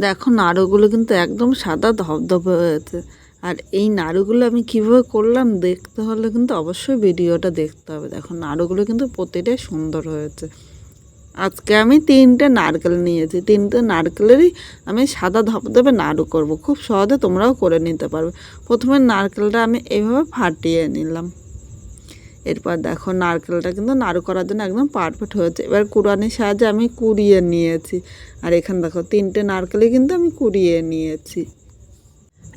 দেখো নাড়ুগুলো কিন্তু একদম সাদা ধবধবে হয়েছে। আর এই নাড়ুগুলো আমি কীভাবে করলাম দেখতে হলে কিন্তু অবশ্যই ভিডিওটা দেখতে হবে। দেখো, নাড়ুগুলো কিন্তু প্রতিটাই সুন্দর হয়েছে। আজকে আমি তিনটে নারকেল নিয়েছি। তিনটে নারকেলেরই আমি সাদা ধবধবে নাড়ু করব। খুব সহজে তোমরাও করে নিতে পারবে। প্রথমে নারকেলটা আমি এইভাবে ফাটিয়ে নিলাম। এরপর দেখো নারকেলটা কিন্তু নাড়ু করার জন্য একদম পারফেক্ট হয়েছে। এবার কুড়ানির সাহায্যে আমি কুড়িয়ে নিয়েছি। আর এখানে দেখো তিনটে নারকেলই কিন্তু আমি কুড়িয়ে নিয়েছি।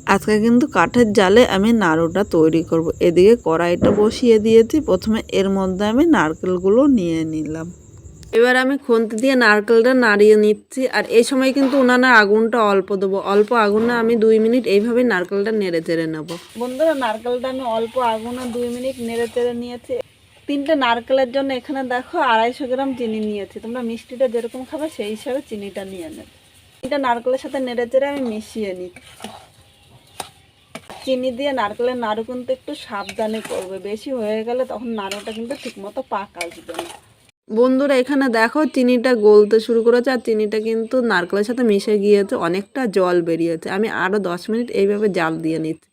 আজকে কিন্তু কাঠের জালে আমি নাড়ুটা তৈরি করব। এদিকে কড়াইটা বসিয়ে দিয়েছি। প্রথমে এর মধ্যে আমি নারকেলগুলো নিয়ে নিলাম। এবার আমি খুন্তি দিয়ে নারকেলটা নাড়িয়ে নিচ্ছি, আর এই সময় কিন্তু উনানের আগুনটা অল্প দেবো। অল্প আগুনে আমি দুই মিনিট এইভাবে নারকেলটা নেড়ে চেড়ে নেব। বন্ধুরা, নারকেলটা আমি অল্প আগুনে দুই মিনিট নেড়ে চেড়ে নিয়েছি। তিনটে নারকেলের জন্য এখানে দেখো আড়াইশো গ্রাম চিনি নিয়েছি। তোমরা মিষ্টিটা যেরকম খাবে সেই হিসাবে চিনিটা নিয়ে নেবে। তিনটা নারকেলের সাথে নেড়ে চেড়ে আমি মিশিয়ে নিচ্ছি। চিনি দিয়ে নারকেলের নাড়ু কিন্তু একটু সাবধানে করবে। বেশি হয়ে গেলে তখন নাড়ুটা কিন্তু ঠিকমতো পাক আসবে না। বন্ধুরা, এখানে দেখো চিনিটা গলতে শুরু করেছে আর চিনিটা কিন্তু নারকেলের সাথে মিশে গিয়েছে, অনেকটা জল বেরিয়েছে। আমি আরও দশ মিনিট এইভাবে জাল দিয়ে নিচ্ছি।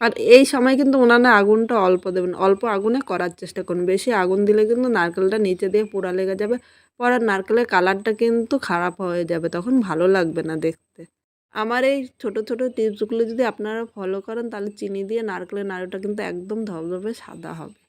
আর এই সময় কিন্তু ওনারা আগুনটা অল্প দেবেন, অল্প আগুনে করার চেষ্টা করুন। বেশি আগুন দিলে কিন্তু নারকেলটা নিচে দিয়ে পোড়া লেগে যাবে, পরে নারকেলের কালারটা কিন্তু খারাপ হয়ে যাবে, তখন ভালো লাগবে না দেখতে। আমার এই ছোট ছোট টিপসগুলো যদি আপনারা ফলো করেন, তাহলে চিনি দিয়ে নারকেলের নাড়ুটা কিন্তু একদম ধবধবে সাদা হবে।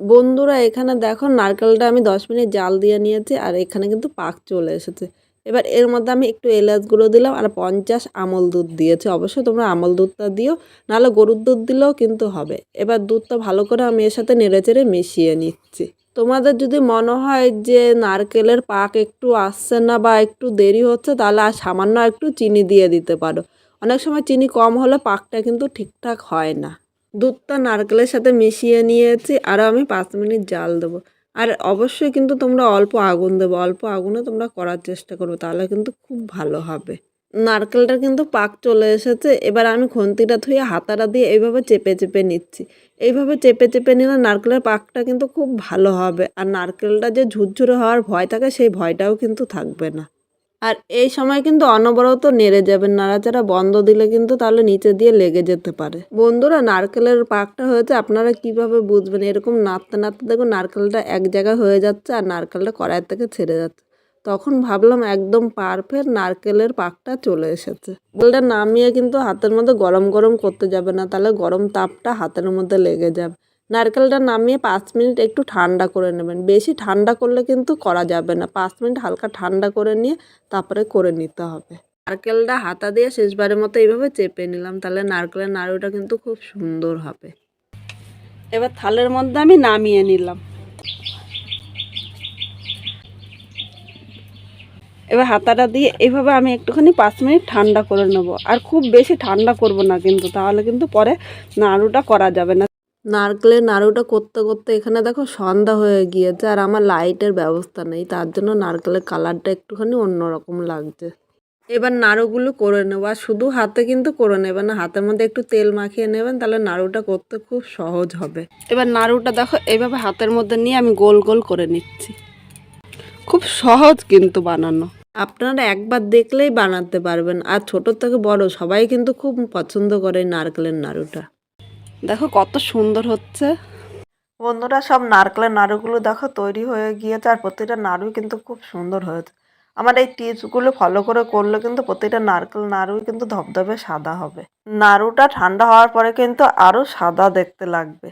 বন্ধুরা, এখানে দেখো নারকেলটা আমি দশ মিনিট জাল দিয়ে নিয়েছি আর এখানে কিন্তু পাক চলে এসেছে। এবার এর মধ্যে আমি একটু এলাচ গুঁড়ো দিলাম আর পঞ্চাশ আমল দুধ দিয়েছি। অবশ্যই তোমরা আমল দুধটা দিও, নাহলে গরুর দুধ দিলেও কিন্তু হবে। এবার দুধটা ভালো করে আমি এর সাথে নেড়ে চেড়ে মিশিয়ে নিচ্ছি। তোমাদের যদি মনে হয় যে নারকেলের পাক একটু আসছে না বা একটু দেরি হচ্ছে, তাহলে আর সামান্য একটু চিনি দিয়ে দিতে পারো। অনেক সময় চিনি কম হলে পাকটা কিন্তু ঠিকঠাক হয় না। দুধটা নারকেলের সাথে মিশিয়ে নিয়েছি আরও আমি পাঁচ মিনিট জাল দেবো। আর অবশ্যই কিন্তু তোমরা অল্প আগুন দেবো, অল্প আগুনে তোমরা করার চেষ্টা করবে, তাহলে কিন্তু খুব ভালো হবে। নারকেলটা কিন্তু পাক চলে এসেছে, এবার আমি খন্তিটা ধুয়ে হাতাটা দিয়ে এইভাবে চেপে চেপে নিচ্ছি। এইভাবে চেপে চেপে নিলে নারকেলের পাকটা কিন্তু খুব ভালো হবে, আর নারকেলটা যে ঝুরঝুরে হওয়ার ভয় থাকে, সেই ভয়টাও কিন্তু থাকবে না। আর এই সময় কিন্তু অনবরত নেড়ে যাবেন। নাড়াচাড়া বন্ধ দিলে কিন্তু তাহলে নিচে দিয়ে লেগে যেতে পারে। বন্ধুরা, নারকেলের পাকটা হয়েছে, আপনারা কীভাবে বুঝবেন? এরকম নাড়তে নাড়তে দেখুন, নারকেলটা এক জায়গায় হয়ে যাচ্ছে আর নারকেলটা কড়াই থেকে ছেড়ে যাচ্ছে। তখন ভাবলাম একদম পারফেক্ট নারকেলের পাকটা চলে এসেছে। বলটা নামিয়ে কিন্তু হাতের মধ্যে গরম গরম করতে যাবে না, তাহলে গরম তাপটা হাতের মধ্যে লেগে যাবে। নারকেলটা নামিয়ে পাঁচ মিনিট একটু ঠান্ডা করে নেবেন। বেশি ঠান্ডা করলে কিন্তু করা যাবে না। পাঁচ মিনিট হালকা ঠান্ডা করে নিয়ে তারপরে করে নিতে হবে। নারকেলটা হাতা দিয়ে শেষবারের মতো এইভাবে চেপে নিলাম, তাহলে নারকেলের নাড়ুটা কিন্তু খুব সুন্দর হবে। এবার থালের মধ্যে আমি নামিয়ে নিলাম। এবার হাতাটা দিয়ে এইভাবে আমি একটুখানি পাঁচ মিনিট ঠান্ডা করে নেব। আর খুব বেশি ঠান্ডা করব না কিন্তু, তাহলে কিন্তু পরে নাড়ুটা করা যাবে না। নারকেলের নাড়ুটা করতে করতে এখানে দেখো সন্ধ্যা হয়ে গিয়েছে আর আমার লাইটের ব্যবস্থা নেই, তার জন্য নারকেলের কালারটা একটুখানি অন্যরকম লাগছে। এবার নাড়ুগুলো করে নেব আর শুধু হাতে কিন্তু করে নেবেন হাতের মধ্যে একটু তেল মাখিয়ে নেবেন তাহলে নাড়ুটা করতে খুব সহজ হবে। এবার নাড়ুটা দেখো এভাবে হাতের মধ্যে নিয়ে আমি গোল গোল করে নিচ্ছি। খুব সহজ কিন্তু বানানো। আপনারা একবার দেখলেই বানাতে পারবেন, আর ছোট থেকে বড় সবাই কিন্তু খুব পছন্দ করে নারকেলের নাড়ুটা। দেখো কত সুন্দর হচ্ছে। বন্ধুরা, সব নারকেলের নাড়ুগুলো দেখো তৈরি হয়ে গিয়েছে, আর প্রতিটা নাড়ু কিন্তু খুব সুন্দর হয়েছে। আমার এই টিপসগুলো ফলো করে করলে কিন্তু প্রতিটা নারকেল নাড়ু কিন্তু ধবধবে সাদা হবে। নাড়ুটা ঠান্ডা হওয়ার পরে কিন্তু আরও সাদা দেখতে লাগবে।